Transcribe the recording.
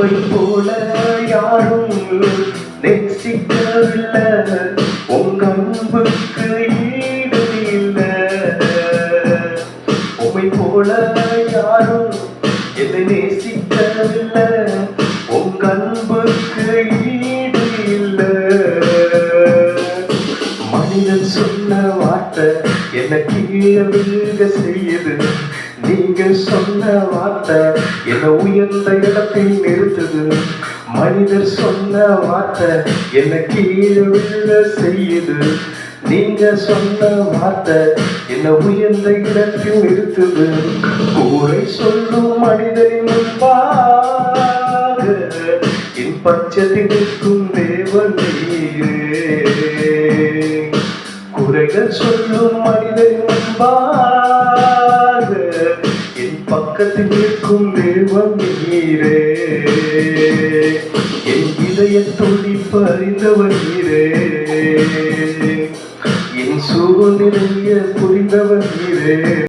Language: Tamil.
உம்மை போல யாரும் நேசிக்கவில்லை. உங்க அன்புக்கு ஈடு இல்லை உம்மை போல யாரும் என்னை நேசிக்கவில்லை. உங்க அன்புக்கு ஈடு இல்லை மனிதன் சொன்ன வார்த்தை என்ன கீழே விழுக செய்யுது. நீங்க சொன்ன வார்த்தை என்ன உயர்ந்த இடத்தில் நீங்கள் சொன்ன வார்த்தை என்ன கீழே விழுக செய்யுது. நீங்க சொன்ன வார்த்தை என்ன உயர்ந்த இடத்தில் நிறுத்துது. கூரை சொல்லும் மனிதனின் முன்பாக என் பட்சத்தில் நிற்கும் தேவன் குறைகள் சொல்லும் மனிதனின் முன்பாக என் பக்கத்தில் நிற்கும் தேவன் நீரே. இதய துடிப்பு அறிந்தவர் நீரே. என் சூழ்நிலைய புரிந்தவர் நீரே.